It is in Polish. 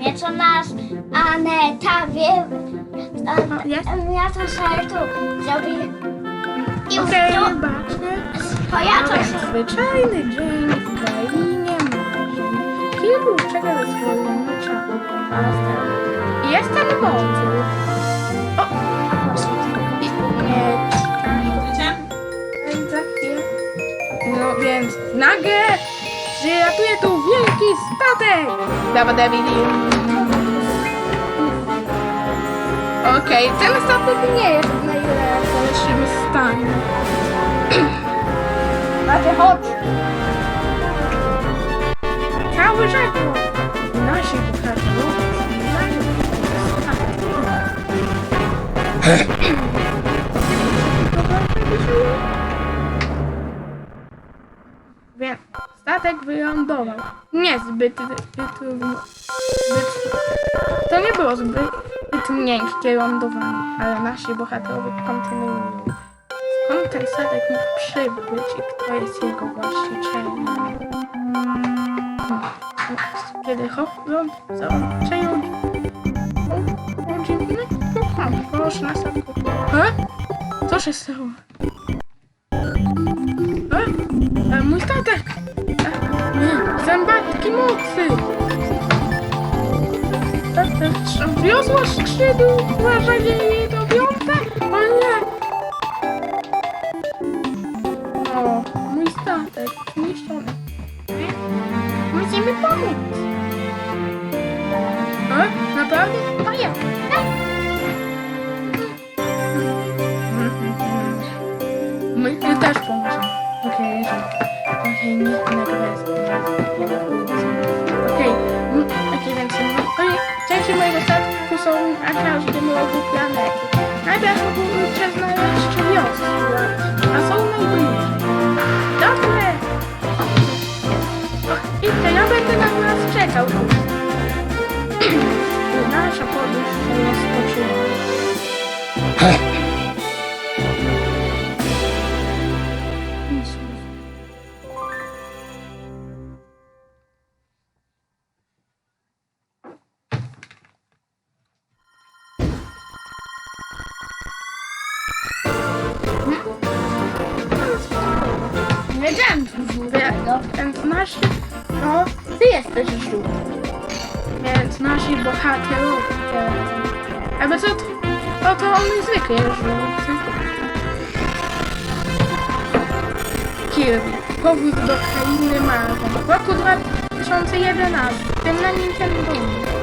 Mieczo nasz, Aneta wie... Ja to sobie tu zrobię. I tu, zobaczmy. to ja to Jak zwyczajny dzień w krainie marzeń. Kilku czeka ze. I jestem mocy. O! Nie za chwilę. No więc nagle przylatuje tu wielki statek! Dawa Davidi. Okej, ten statek nie jest w najlepszym stanie. Macie chodź! Cały rzekło! Nasi bohaterowie. Więc statek wylądował. Niezbyt trudno. To nie było zbyt, miękkie lądowanie, ale nasi bohaterowie kontynuują. Skąd ten statek mógł przybyć i kto jest jego właścicielem? Kiedy Hopland załączają dziwny kocham, proszę na statku. E? Co się stało? Mocy! Wiosło skrzydł, uważaj, jej dobiące! O nie! O, mój statek zniszczony. Musimy pomóc. A? Naprawdę? To ja. My, my też pomożemy. Okej, okej, nie, nie, są na każdym rogu planety. Najpierw przez najlepsze wiosła, a są najbliżej. Dobre! I to ja będę na nas czekał. Tu żółtego. Więc nasi, no, ty jesteś żółty. Więc nasi bohaterowie. Albo co, to, to, to on zwykle żółty. Kirby. Powrót do krainy marzeń. Roku 2011 na Nintendo.